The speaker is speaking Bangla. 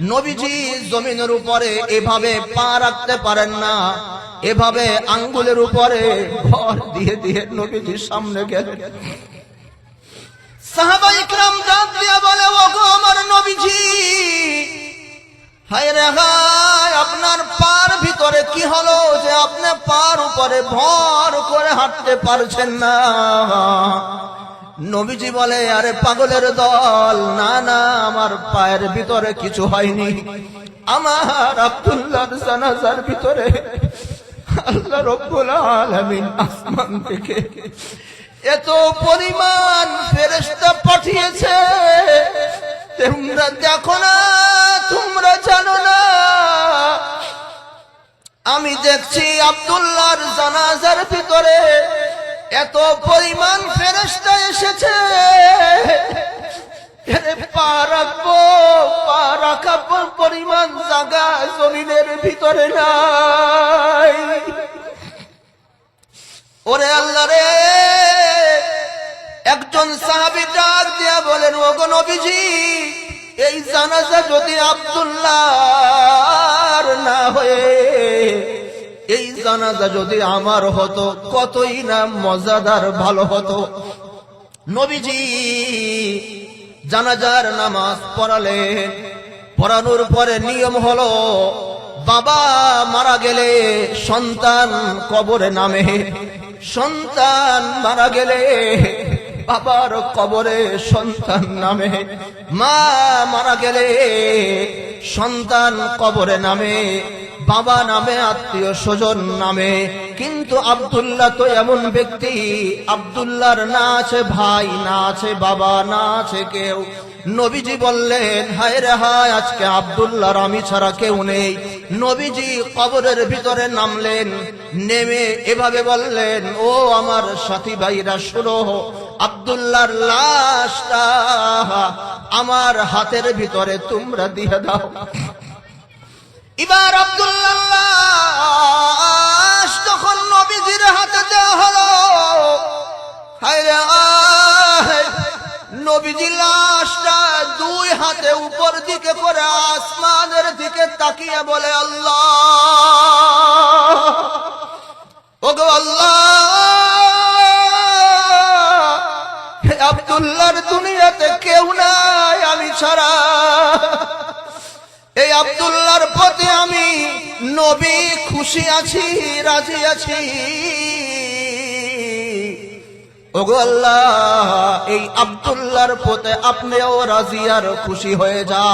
নবীজি জমিনের উপরে এভাবে পা রাখতে পারেন না। এভাবে আঙ্গুলের উপরে ভর দিয়ে দিয়ে নবীজির সামনে গেলেন। হায় রে আপনার পার ভিতরে কি হলো যে আপনি পার উপরে ভর করে হাঁটতে পারছেন না? নবীজি বলে, আরে পাগলের দল, না না আমার পায়ের ভিতরে কিছু হয়নি। আমার আব্দুল্লাহর জানাজার ভিতরে আল্লাহ রব্বুল আলামিন আসমান থেকে এত পরিমাণ ফেরেশতা পাঠিয়েছে। তোমরা দেখো না, তোমরা জানো না। আমি দেখছি আব্দুল্লাহর জানাজার ভিতরে এত পরিমাণ ফেরেশতা এসেছে। জমিনের ভিতরে নাই। ওরে আল্লাহ রে, একজন সাহাবি ডাক দিয়া বলেন, ওগো নবীজি, এই জানাজা যদি আব্দুল্লাহ না হয়ে, এই জানাজা যদি আমার হতো, কতই না মজাদার, ভালো হতো। নবীজি জানাজার নামাজ পড়ালেন। পড়ানোর পরে নিয়ম হলো, বাবা মারা গেলে সন্তান কবরে নামে। সন্তান মারা গেলে বাবার কবরে সন্তান নামে। মা মারা গেলে সন্তান কবরে নামে। বাবা নামে, আত্মীয় স্বজন নামে। কিন্তু আব্দুল্লাহ তো এমন ব্যক্তি, আব্দুল্লাহর না আছে ভাই, না আছে বাবা, না আছে কেউ। নবীজি বললেন, হায় রে হায়, আজকে আব্দুল্লাহর আমি ছাড়া কেউ নেই। নবীজি কবরের ভিতরে নামলেন, নেমে এভাবে বললেন, ও আমার সাথী ভাইরা, শুনো, আব্দুল্লাহর লাশটা আমার হাতের ভিতরে তোমরা দিয়ে দাও। এবার আব্দুল্লাহ নবীজি লাশটা দুই হাতে উপর দিকে করে আসমানের দিকে তাকিয়ে বলে, আল্লাহ, ওগো আল্লাহ, হে আব্দুল্লাহর দুনিয়াতে কেউ নাই আমি ছাড়া। এই আব্দুল্লাহর প্রতি আমি নবী খুশি আছি, রাজি আছি। এই আবদুল্লার পোতে আপনিও রাজিয়ার খুশি হয়ে যা